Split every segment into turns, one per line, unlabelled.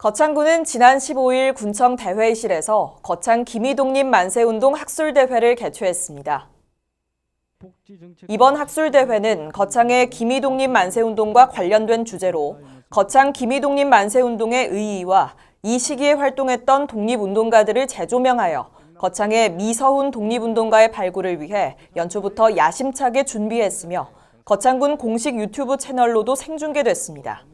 거창군은 지난 15일 군청 대회의실에서 거창 기미독립 만세운동 학술대회를 개최했습니다. 이번 학술대회는 거창의 기미독립 만세운동과 관련된 주제로 거창 기미독립 만세운동의 의의와 이 시기에 활동했던 독립운동가들을 재조명하여 거창의 미서훈 독립운동가의 발굴을 위해 연초부터 야심차게 준비했으며 거창군 공식 유튜브 채널로도 생중계됐습니다.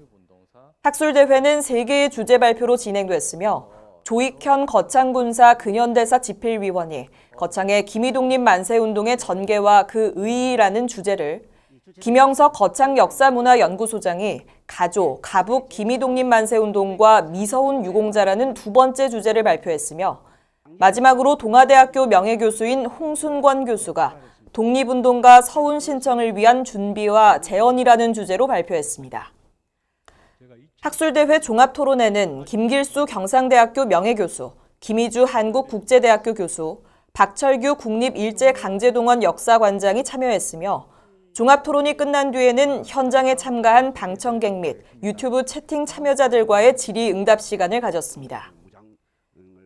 학술대회는 3개의 주제 발표로 진행됐으며 조익현 거창군사 근현대사 집필위원이 거창의 기미독립 만세운동의 전개와 그 의의라는 주제를 김영석 거창 역사문화연구소장이 가조, 가북 기미독립 만세운동과 미서훈 유공자라는 두 번째 주제를 발표했으며 마지막으로 동아대학교 명예교수인 홍순권 교수가 독립운동가 서훈 신청을 위한 준비와 재언이라는 주제로 발표했습니다. 학술대회 종합토론회는 김길수 경상대학교 명예교수, 김희주 한국국제대학교 교수, 박철규 국립일제강제동원 역사관장이 참여했으며 종합토론이 끝난 뒤에는 현장에 참가한 방청객 및 유튜브 채팅 참여자들과의 질의응답 시간을 가졌습니다.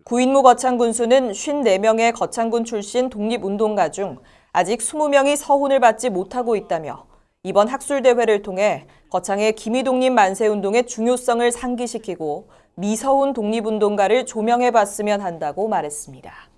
구인무 거창군수는 54명의 거창군 출신 독립운동가 중 아직 20명이 서훈을 받지 못하고 있다며 이번 학술대회를 통해 거창의 기미독립 만세운동의 중요성을 상기시키고 미서훈 독립운동가를 조명해 봤으면 한다고 말했습니다.